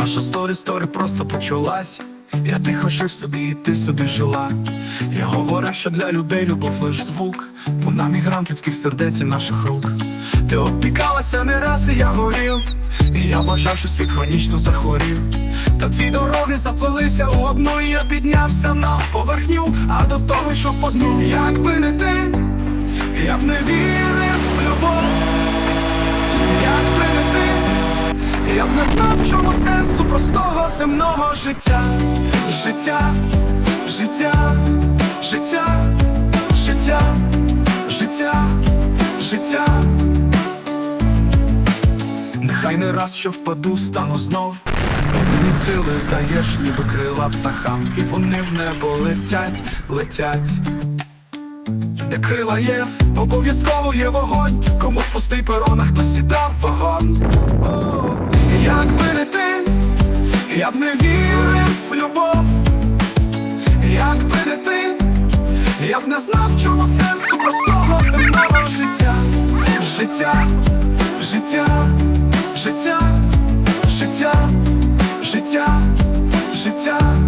Наша сторі сторі просто почалась. Я тихо жив собі, і ти собі жила. Я говорив, що для людей любов лиш звук. Вона мігрант людських сердець і наших рук. Ти опікалася не раз, і я горів. І я вважав, що світ хронічно захворів. Та дві дороги заплелися у одну, і я піднявся на поверхню, а до того, що по дну. Якби не ти, я б не вірив знав, в чому сенсу простого земного життя, життя, життя, життя, життя, життя, життя. Нехай не раз, що впаду, встану знов. Мені сили даєш, ніби крила птахам, і вони в небо летять, летять. Де крила є, обов'язково є вогонь, комусь пустий перон, а хтось сідав вагон. Я б не вірив в любов, якби не ти, я б не знав, чому сенсу простого земного життя, життя, життя, життя, життя, життя, життя.